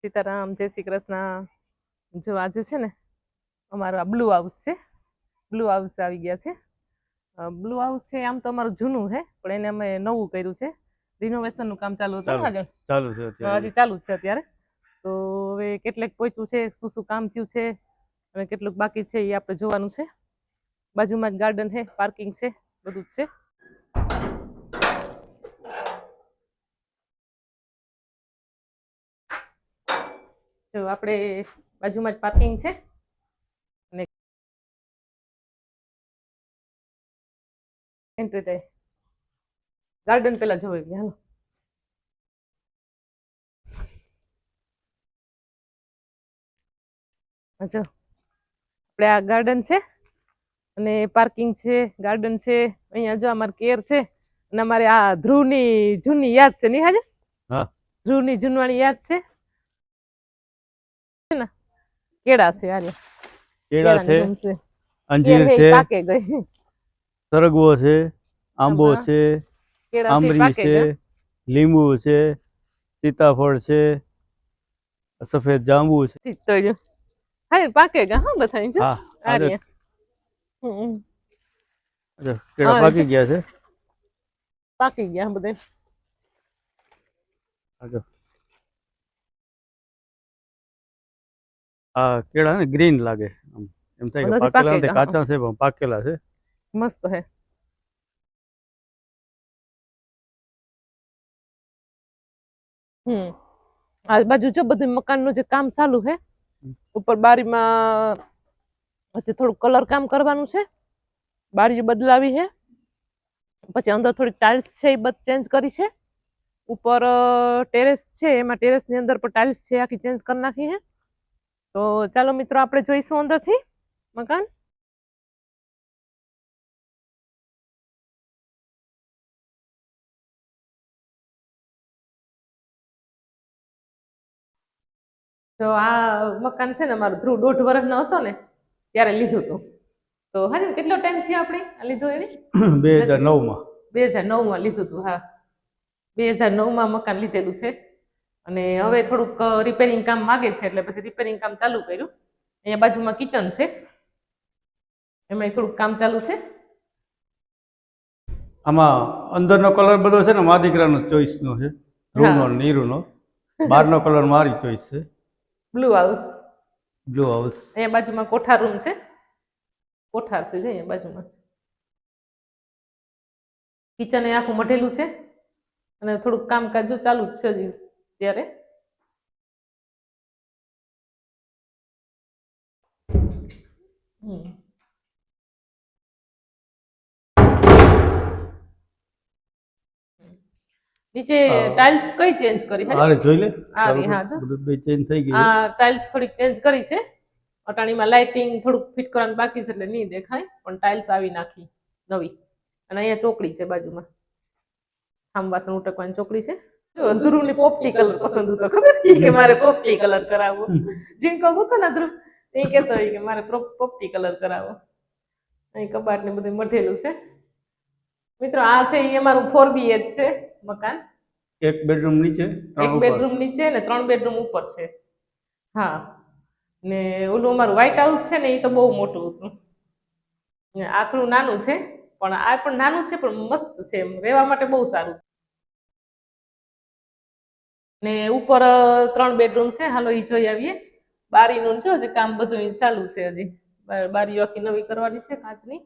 સીતારામ જય શ્રી કૃષ્ણ. જો આજે છે ને અમારો આ બ્લુ હાઉસ છે. બ્લુ હાઉસ આવી ગયા છે. બ્લુ હાઉસ છે આમ તો અમારું જૂનું છે પણ એને અમે નવું કર્યું છે. રિનોવેશનનું કામ ચાલુ હતું. આગળ? ચાલુ છે હજી ચાલુ જ છે અત્યારે. તો હવે કેટલેક પહોંચ્યું છે શું શું કામ થયું છે અને કેટલુંક બાકી છે એ આપણે જોવાનું છે. બાજુમાં જ ગાર્ડન છે પાર્કિંગ છે બધું જ છે. જો આપણે બાજુમાં જ પાર્કિંગ છે. અને એન્ટ્રી થાય ગાર્ડન પેલા જોઈ ગયા હાલો. આ જો. આપણે આ ગાર્ડન છે અને પાર્કિંગ છે ગાર્ડન છે. અહીંયા જો અમારે કેર છે અને અમારે આ ધ્રુવની જૂની યાદ છે નહીં હાજે હા. ધ્રુવની જૂનવાણી યાદ છે. ને? કેળા છે હાલે. કેળા છે અંજીર છે પાકે ગઈ. સરગવો છે આંબો છે કેળા છે પાકે છે લીંબુ છે સીતાફળ છે સફેદ જાંબુ છે. ઠીક તો હા પાકે ગયા હા બધા જો. આ કેળા પાકી ગયા છે. પાકી ગયા બધા આ આ કેળા ને ગ્રીન લાગે આમ. એમ થાય કે નથી પાકેલા નથી પાકેલા, કાચા છે પણ પાકેલા છે. મસ્ત હે. હમ. આ બાજુ જો બધું મકાનનું જે કામ ચાલુ છે ઉપર બારીમાં હજી થોડું કલર કામ કરવાનું છે. બારીઓ બદલાવી છે પછી અંદર થોડી ટાઇલ્સ છે એ બધ ચેન્જ કરી છે. ઉપર ટેરેસ છે એમાં ટેરેસની અંદર પણ ટાઇલ્સ છે આખી ચેન્જ કરી નાખી છે તો ચાલો મિત્રો આપણે જોઈશું અંદરથી. મકાન? તો આ મકાન છે ને મારો ધ્રુવ દોઢ વર્ષનો હતો ને ત્યારે લીધું હતું. તો હા ને કેટલો ટાઈમ થયો આપણે આ લીધું એની? બે હજાર નવમાં. બે હજાર નવમાં લીધું હતું હા. બે હજાર નવમાં મકાન લીધેલું છે. અને હવે થોડુંક રિપેરિંગ કામ માગે છે એટલે પછી રિપેરિંગ કામ ચાલુ કર્યું. અહીંયા બાજુમાં કિચન છે. એમાં થોડુંક કામ ચાલુ છે. આમાં અંદરનો કલર બધો છે ને મા દીકરાનો ચોઈસનો છે. ધ્રુવનો નીરુનો. બહારનો કલર મારી ચોઈસ છે. બ્લુ હાઉસ બ્લુ હાઉસ અહીંયા બાજુમાં કોઠાર રૂમ છે. કોઠાર છે અહીંયા બાજુમાં. કિચન એ આખું મઢેલું છે. અને થોડુંક કામકાજ જો ચાલુ જ છે હજી. ત્યારે? હમ. નીચે ટાઇલ્સ કઈ ચેન્જ કરી? છે અરે જોઈ લે. આ હા, જો. બધું ચેન્જ થઈ ગઈ આ ટાઇલ્સ થોડીક ચેન્જ કરી છે. અટાણીમાં લાઇટિંગ થોડુંક ફિટ કરવાનું બાકી છે એટલે નહીં દેખાય. પણ ટાઇલ્સ આવી નાખી નવી. અને અહીંયા ચોકડી છે બાજુમાં. આમ વાસણ ઉટકવાની ચોકડી છે. જો ધ્રુવની પોપટી કલર પસંદ હતો ખબર? કે મારે પોપટી કલર કરાવવો. કહું હતો ને ધ્રુવ એ કહેતો હોય કે મારે પોપટી કલર કરાવો અહીં કબાટ ને બધું મઢેલું છે. મિત્રો આ છે એ અમારું ફોર બીએચ છે મકાન. એક બેડરૂમ નીચે એક બેડરૂમ નીચે ને ત્રણ બેડરૂમ ઉપર છે. હા. ને ઓલું અમારું વ્હાઇટ હાઉસ છે ને એ તો બહુ મોટું હતું. ને આ નાનું છે પણ આ પણ નાનું છે પણ મસ્ત છે રહેવા માટે બહુ સારું છે. ને ઉપર ત્રણ બેડરૂમ છે. હાલો એ જોઈ આવીએ. બારીનું છે હજી કામ બધું ચાલુ છે હજી. બારીઓ આખી નવી કરવાની છે કાચની.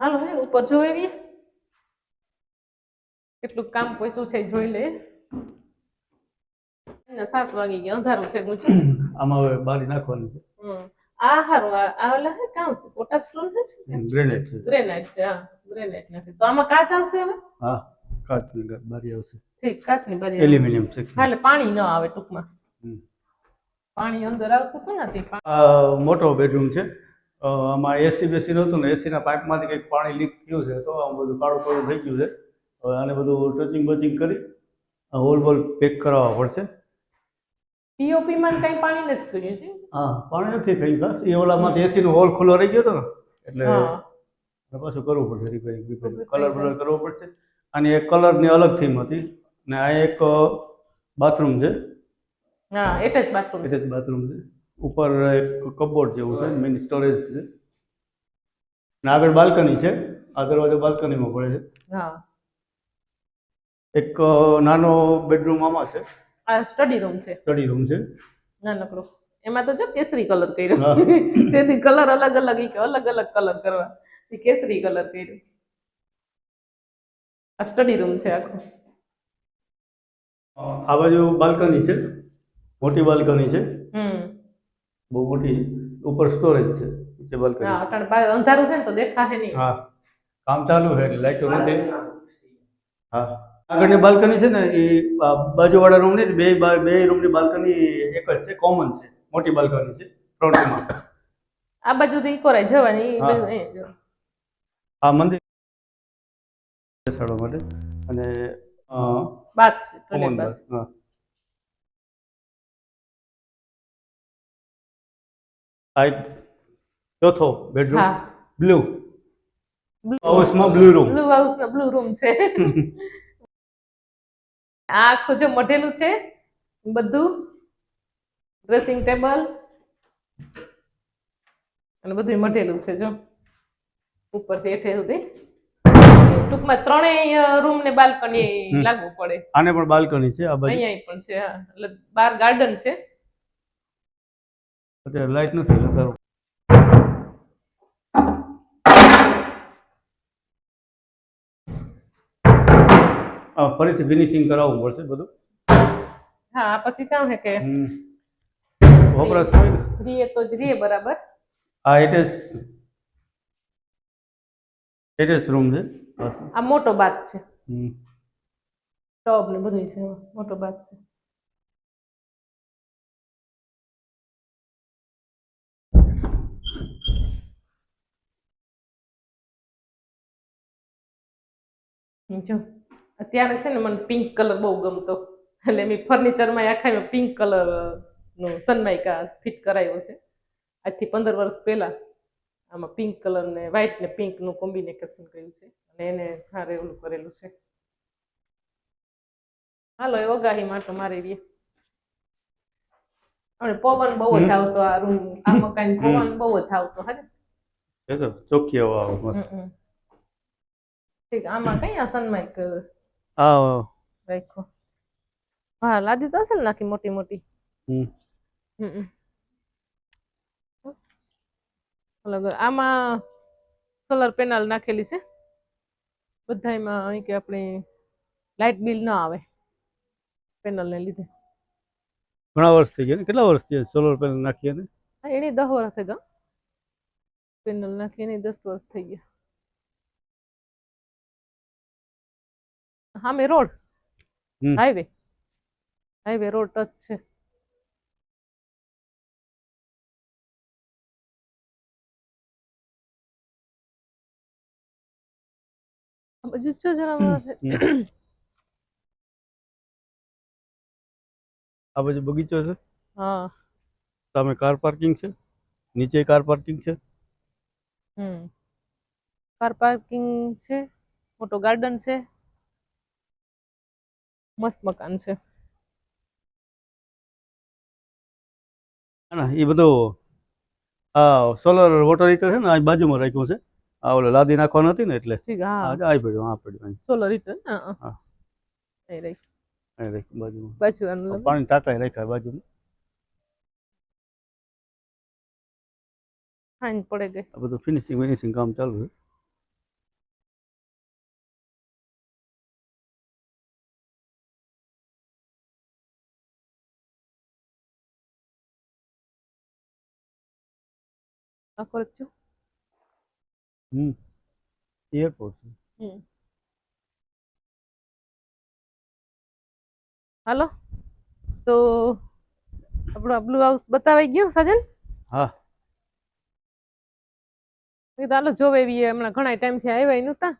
હાલો હે ઉપર જોઈ આવીએ. કેટલું કામ પહોંચ્યું છે જોઈ લે સાત વાગી ગયા અંધારું થઈ ગયું છે આમાં હવે બારી નાખવાની છે. આ હારું આ ઓલા હે કામ છે પોટા ફ્લોર છે? ગ્રેનાઇટ છે. ગ્રેનાઇટ છે હા ગ્રેનાઇટ નથી. તો આમાં કાચ આવશે હવે? હા. કાચની બારી આવશે. ઠીક કાચની બારી એલ્યુમિનિયમ સેક્શન એટલે પાણી ન આવે ટૂંકમાં. પાણી અંદર આવતું હતું ને તે મોટો બેડરૂમ છે. આમાં એસી બેસી નહોતું ને એસીના પાઇપમાંથી કંઈક પાણી લીક થયું છે તો આમ બધું કાળું કાળું થઈ ગયું છે. હવે આને બધું ટચિંગ બચિંગ કરી હોલ બોલ પેક કરાવવા પડશે. પીઓપી માં કઈ પાણી નથી છે હા પાણી નથી થયું ખાસ. એ ઓલામાંથી એસીનો હોલ ખુલ્લો રહી ગયો હતો ને. એટલે પાછું કરવું પડશે રિપેરિંગ કલર બલર કરવો પડશે. અને એક કલરની અલગ થીમ હતી. ને આ એક બાથરૂમ છે. હા એટેચ બાથરૂમ એટેચ બાથરૂમ છે. ઉપર એક કપબોર્ડ જેવું છે મેઇન સ્ટોરેજ છે. ને આગળ બાલ્કની છે. આ દરવાજો બાલ્કનીમાં પડે છે. હા. એક નાનો બેડરૂમ આમાં છે. આ સ્ટડી રૂમ છે. સ્ટડી રૂમ છે. નાનકડો એમાં તો જો કેસરી કલર કર્યો. તેથી કલર અલગ અલગ અલગ અલગ કલર કરવા. કેસરી કલર કર્યો. આ સ્ટડી રૂમ છે આખો. આ બાજુ બાલ્કની છે. મોટી બાલ્કની છે. બહુ મોટી ઉપર સ્ટોરેજ છે. નીચે બાલ્કની હા અટાણે બહાર અંધારું છે ને તો દેખાશે નહીં. હા. કામ ચાલુ છે એટલે લાઈટો નથી હા. આગળની બાલ્કની છે ને એ બાજુવાળા રૂમની બે બા- બે રૂમની બાલ્કની એક જ છે કોમન છે. મોટી બાલ્કની છે ફ્રન્ટમાં આ બાજુથી કોરાય જવાની હા. બાજુ. આ મંદિર બેસાડવા માટે. અને બાથ હા. આ એક ચોથો બેડરૂમ હા. બ્લુ હાઉસમાં બ્લુ રૂમ બ્લુ હાઉસ નો બ્લુ રૂમ છે. આ આખું જે મઢેલું છે બધું. ડ્રેસિંગ ટેબલ અને બધું મઢેલું છે જો. ઉપરથી એઠે સુધી. ટૂંકમાં ત્રણેય રૂમ ને બાલ્કની. લાગુ પડે. આને પણ બાલ્કની છે આ બાજુ. અહીંયા પણ છે હા. એટલે બાર ગાર્ડન છે. અત્યારે લાઈટ નથી તારું આ ફરીથી ફિનિશિંગ કરાવવું પડશે બધું. હા આ પછી કામ હે કે? વપરાશ હોય રીએ તો જ રીએ બરાબર. આ એટેચ એટેચ રૂમ છે. આ મોટો બાત છે. હમ. ને બધું છે મોટો બાથ છે. જો. અત્યારે છે ને મને પિંક કલર બહુ ગમતો. એટલે મેં ફર્નિચરમાં આખા પિંક કલરનું સનમાઇકા ફિટ કરાયો છે. આજથી પંદર વર્ષ પહેલા. આમાં પિંક કલર ને વ્હાઇટ ને પિંકનું કોમ્બિનેશન કર્યું છે. અને એને સારું ઓલું કરેલું છે. હાલો એ વગાહી માટો મારે રહીએ અને પવન બહુ જ આવતો આ રૂમ આ મકાન પવન બહુ જ આવતો હા એ તો ચોખ્ખી હવા આવે મસ્ત. ઠીક આમાં કઈ આ સનમાઇક આ રાખો હા. લાદી તો હશે ને નાખી મોટી મોટી? હમ. હમ. અલગ આમાં સોલર પેનલ નાખેલી છે. બધામાં અહીં કે આપણે લાઇટ બિલ ન આવે પેનલને લીધે. ઘણા વર્ષ થઈ ગયા કેટલા વર્ષ થયા સોલર પેનલ નાખીએ ને હા એની દસ વર્ષ થઈ ગયા. પેનલ નાખી એની દસ વર્ષ થઈ ગયા. હા મેં road. Highway highway road touch છે. આ બાજુ જો જરા મારે. હમ. આ બાજુ બગીચો છે હા સામે કાર પાર્કિંગ છે નીચે કાર પાર્કિંગ છે હમ કાર પાર્કિંગ છે મોટો ગાર્ડન છે મસ્ત મકાન છે ના એ બધો આ સોલર વોટર હીટર છે ને આ બાજુમાં રાખ્યું છે આ ઓલો લાદી નાખવાનું હતી ને એટલે ઠીક હા. હા આ પડ્યું આ પડ્યું. સોલર હીટર હા હા. એ રહી. બાજુમાં. આનું પાણી ટાંકાઈ રાખ્યા બાજુમાં. હાંજ પડે ગઈ. આ બધું ફિનિશિંગ ફિનિશિંગ કામ ચાલુ છે. આખો રચ્યો હમ. એરપોર્ટ હમ. હાલો? તો આપણો બ્લુ હાઉસ બતાવાઈ ગયો સાજન? હા. હાલો જોવે એવી હમણાં ઘણા ટાઈમથી આવ્યા નહોતા.